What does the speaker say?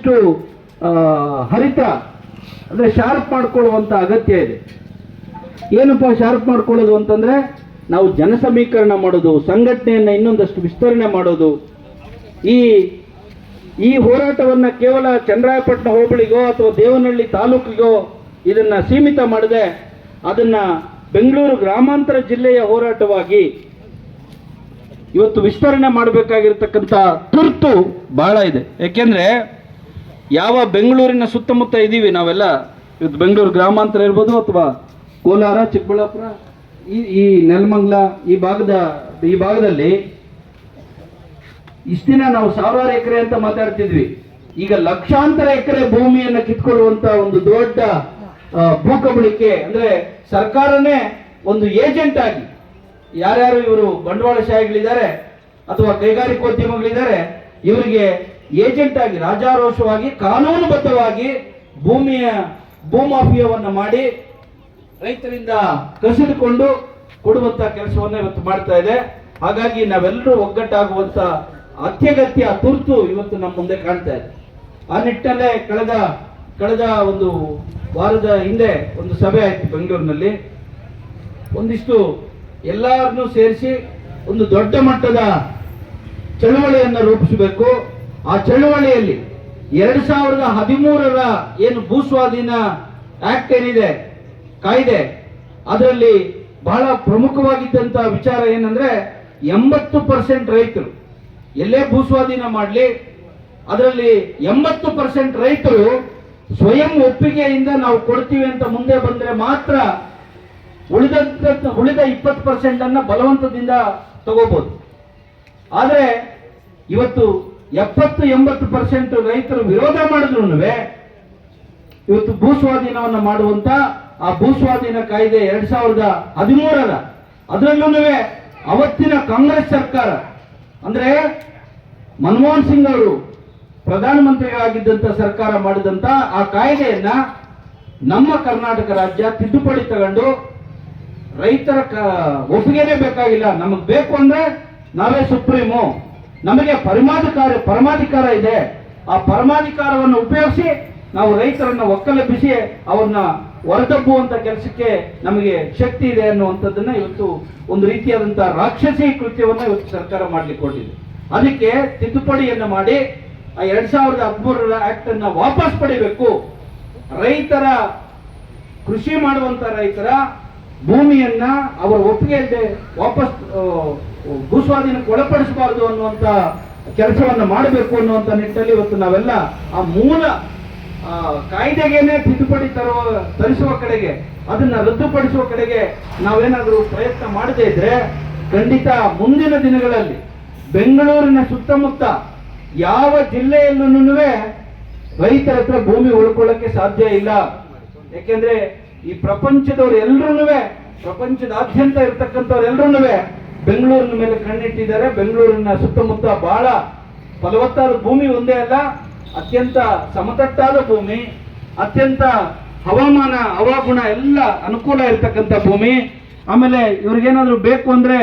ಇಷ್ಟು ಹರಿತ, ಅಂದ್ರೆ ಶಾರ್ಪ್ ಮಾಡ್ಕೊಳ್ಳುವಂತ ಅಗತ್ಯ ಇದೆ. ಏನಪ್ಪ ಶಾರ್ಪ್ ಮಾಡ್ಕೊಳ್ಳೋದು ಅಂತಂದ್ರೆ, ನಾವು ಜನ ಸಮೀಕರಣ ಮಾಡೋದು, ಸಂಘಟನೆಯನ್ನ ಇನ್ನೊಂದಷ್ಟು ವಿಸ್ತರಣೆ ಮಾಡೋದು. ಈ ಈ ಹೋರಾಟವನ್ನ ಕೇವಲ ಚಂದ್ರಾಯಪಟ್ಟಣ ಹೋಬಳಿಗೋ ಅಥವಾ ದೇವನಹಳ್ಳಿ ತಾಲೂಕಿಗೋ ಇದನ್ನ ಸೀಮಿತ ಮಾಡದೆ, ಅದನ್ನ ಬೆಂಗಳೂರು ಗ್ರಾಮಾಂತರ ಜಿಲ್ಲೆಯ ಹೋರಾಟವಾಗಿ ಇವತ್ತು ವಿಸ್ತರಣೆ ಮಾಡಬೇಕಾಗಿರ್ತಕ್ಕಂಥ ತುರ್ತು ಬಹಳ ಇದೆ. ಯಾಕೆಂದ್ರೆ ಯಾವ ಬೆಂಗಳೂರಿನ ಸುತ್ತಮುತ್ತ ಇದ್ದೀವಿ ನಾವೆಲ್ಲ? ಇವತ್ತು ಬೆಂಗಳೂರು ಗ್ರಾಮಾಂತರ ಇರ್ಬೋದು ಅಥವಾ ಕೋಲಾರ, ಚಿಕ್ಕಬಳ್ಳಾಪುರ? ಈ ಈ ನೆಲಮಂಗ್ಲ, ಈ ಭಾಗದ, ಈ ಭಾಗದಲ್ಲಿ ಇಷ್ಟು ದಿನ ನಾವು ಸಾವಿರಾರು ಎಕರೆ ಅಂತ ಮಾತಾಡ್ತಿದ್ವಿ. ಈಗ ಲಕ್ಷಾಂತರ ಎಕರೆ ಭೂಮಿಯನ್ನ ಕಿತ್ಕೊಳ್ಳುವಂತ ಒಂದು ದೊಡ್ಡ ಭೂಕಬಳಿಕೆ ಅಂದ್ರೆ ಸರ್ಕಾರನೇ ಒಂದು ಏಜೆಂಟ್ ಆಗಿ ಯಾರ್ಯಾರು ಇವರು ಬಂಡವಾಳಶಾಹಿಗಳಿದ್ದಾರೆ ಅಥವಾ ಕೈಗಾರಿಕೋದ್ಯಮಗಳಿದ್ದಾರೆ, ಇವರಿಗೆ ಏಜೆಂಟ್ ಆಗಿ ರಾಜಾರೋಷವಾಗಿ, ಕಾನೂನುಬದ್ಧವಾಗಿ ಭೂಮಿಯ, ಭೂಮಾಫಿಯವನ್ನ ಮಾಡಿ ರೈತರಿಂದ ಕಸಿದುಕೊಂಡು ಕೊಡುವಂತ ಕೆಲಸವನ್ನ ಇವತ್ತು ಮಾಡ್ತಾ ಇದೆ. ಹಾಗಾಗಿ ನಾವೆಲ್ಲರೂ ಒಗ್ಗಟ್ಟಾಗುವಂತ ಅತ್ಯಗತ್ಯ ತುರ್ತು ಇವತ್ತು ನಮ್ಮ ಮುಂದೆ ಕಾಣ್ತಾ ಇದೆ. ಆ ನಿಟ್ಟಲ್ಲೇ ಕಳೆದ ಕಳೆದ ಒಂದು ವಾರದ ಹಿಂದೆ ಒಂದು ಸಭೆ ಆಯ್ತು ಬೆಂಗಳೂರಿನಲ್ಲಿ. ಒಂದಿಷ್ಟು ಎಲ್ಲರನ್ನೂ ಸೇರಿಸಿ ಒಂದು ದೊಡ್ಡ ಮಟ್ಟದ ಚಳವಳಿಯನ್ನು ರೂಪಿಸಬೇಕು. ಆ ಚಳುವಳಿಯಲ್ಲಿ ಎರಡು ಸಾವಿರದ ಹದಿಮೂರರ ಏನು ಭೂಸ್ವಾಧೀನ ಆಕ್ಟ್ ಏನಿದೆ, ಕಾಯ್ದೆ, ಅದರಲ್ಲಿ ಬಹಳ ಪ್ರಮುಖವಾಗಿದ್ದಂತ ವಿಚಾರ ಏನಂದ್ರೆ ಎಂಬತ್ತು ಪರ್ಸೆಂಟ್ ರೈತರು ಎಲ್ಲೇ ಭೂಸ್ವಾಧೀನ ಮಾಡಲಿ, ಅದರಲ್ಲಿ ಎಂಬತ್ತು ಪರ್ಸೆಂಟ್ ರೈತರು ಸ್ವಯಂ ಒಪ್ಪಿಗೆಯಿಂದ ನಾವು ಕೊಡ್ತೀವಿ ಅಂತ ಮುಂದೆ ಬಂದ್ರೆ ಮಾತ್ರ ಉಳಿದಂತ, ಉಳಿದ ಇಪ್ಪತ್ತು ಪರ್ಸೆಂಟ್ ಅನ್ನ ಬಲವಂತದಿಂದ ತಗೋಬಹುದು ಆದರೆ ಇವತ್ತು ಎಪ್ಪತ್ತು ಎಂಬತ್ತು ಪರ್ಸೆಂಟ್ ರೈತರು ವಿರೋಧ ಮಾಡಿದ್ರು ಇವತ್ತು ಭೂಸ್ವಾಧೀನವನ್ನ ಮಾಡುವಂತ ಆ ಭೂಸ್ವಾಧೀನ ಕಾಯ್ದೆ ಎರಡ್ ಸಾವಿರದ ಹದಿಮೂರರ. ಅದರಲ್ಲೂ ಅವತ್ತಿನ ಕಾಂಗ್ರೆಸ್ ಸರ್ಕಾರ, ಅಂದ್ರೆ ಮನಮೋಹನ್ ಸಿಂಗ್ ಅವರು ಪ್ರಧಾನಮಂತ್ರಿಗಳಾಗಿದ್ದಂತ ಸರ್ಕಾರ ಮಾಡಿದಂತ ಆ ಕಾಯ್ದೆಯನ್ನ ನಮ್ಮ ಕರ್ನಾಟಕ ರಾಜ್ಯ ತಿದ್ದುಪಡಿ ತಗೊಂಡು ರೈತರ ಒಪ್ಪಿಗೆನೇ ಬೇಕಾಗಿಲ್ಲ. ನಮಗ್ ಬೇಕು ಅಂದ್ರೆ ನಾವೇ ಸುಪ್ರೀಮು. ನಮಗೆ ಪರಮಾಧಿಕಾರ ಪರಮಾಧಿಕಾರ ಇದೆ. ಆ ಪರಮಾಧಿಕಾರವನ್ನು ಉಪಯೋಗಿಸಿ ನಾವು ರೈತರನ್ನ ಒಕ್ಕಲೆಬ್ಬಿಸಿ ಅವ್ರನ್ನ ಹೊರದಬ್ಬುವಂತ ಕೆಲಸಕ್ಕೆ ನಮಗೆ ಶಕ್ತಿ ಇದೆ ಅನ್ನುವಂಥದ್ದನ್ನ ಇವತ್ತು ಒಂದು ರೀತಿಯಾದಂಥ ರಾಕ್ಷಸಿ ಕೃತ್ಯವನ್ನು ಇವತ್ತು ಸರ್ಕಾರ ಮಾಡಲಿಕ್ಕೆ ಕೊಟ್ಟಿದೆ ಅದಕ್ಕೆ ತಿದ್ದುಪಡಿಯನ್ನು ಮಾಡಿ ಆ ಎರಡ್ ಸಾವಿರದ ಹದಿಮೂರರ ಆಕ್ಟ್ ಅನ್ನ ವಾಪಸ್ ಪಡಿಬೇಕು. ರೈತರ ಕೃಷಿ ಮಾಡುವಂತ ರೈತರ ಭೂಮಿಯನ್ನ ಅವರ ಒಪ್ಪಿಗೆ ಇಲ್ಲದೆ ವಾಪಸ್ ಭೂಸ್ವಾಧೀನಕ್ಕೆ ಒಳಪಡಿಸಬಾರದು ಅನ್ನುವಂತ ಕೆಲಸವನ್ನು ಮಾಡಬೇಕು ಅನ್ನುವಂತ ನಿಟ್ಟಲ್ಲಿ ಇವತ್ತು ನಾವೆಲ್ಲ ಆ ಮೂಲ ಕಾಯ್ದೆಗೇನೆ ತಿದ್ದುಪಡಿ ತರುವ, ತರಿಸುವ ಕಡೆಗೆ, ಅದನ್ನ ರದ್ದುಪಡಿಸುವ ಕಡೆಗೆ ನಾವೇನಾದರೂ ಪ್ರಯತ್ನ ಮಾಡದೇ ಇದ್ರೆ ಖಂಡಿತ ಮುಂದಿನ ದಿನಗಳಲ್ಲಿ ಬೆಂಗಳೂರಿನ ಸುತ್ತಮುತ್ತ ಯಾವ ಜಿಲ್ಲೆಯಲ್ಲೂ ರೈತರ ಹತ್ರ ಭೂಮಿ ಉಳ್ಕೊಳ್ಳಕ್ಕೆ ಸಾಧ್ಯ ಇಲ್ಲ. ಯಾಕೆಂದ್ರೆ ಈ ಪ್ರಪಂಚದವ್ರು ಎಲ್ರೂ ಪ್ರಪಂಚದಾದ್ಯಂತ ಇರತಕ್ಕಂಥವ್ರು ಎಲ್ರೂ ಬೆಂಗಳೂರಿನ ಮೇಲೆ ಕಣ್ಣಿಟ್ಟಿದ್ದಾರೆ, ಬೆಂಗಳೂರಿನ ಸುತ್ತಮುತ್ತ ಬಹಳ ಫಲವತ್ತಾದ ಭೂಮಿ ಒಂದೇ ಅಲ್ಲ, ಅತ್ಯಂತ ಸಮತಟ್ಟಾದ ಭೂಮಿ, ಅತ್ಯಂತ ಹವಾಮಾನ, ಹವಾಗುಣ ಎಲ್ಲ ಅನುಕೂಲ ಇರತಕ್ಕಂಥ ಭೂಮಿ. ಆಮೇಲೆ ಇವ್ರಿಗೇನಾದ್ರೂ ಬೇಕು ಅಂದ್ರೆ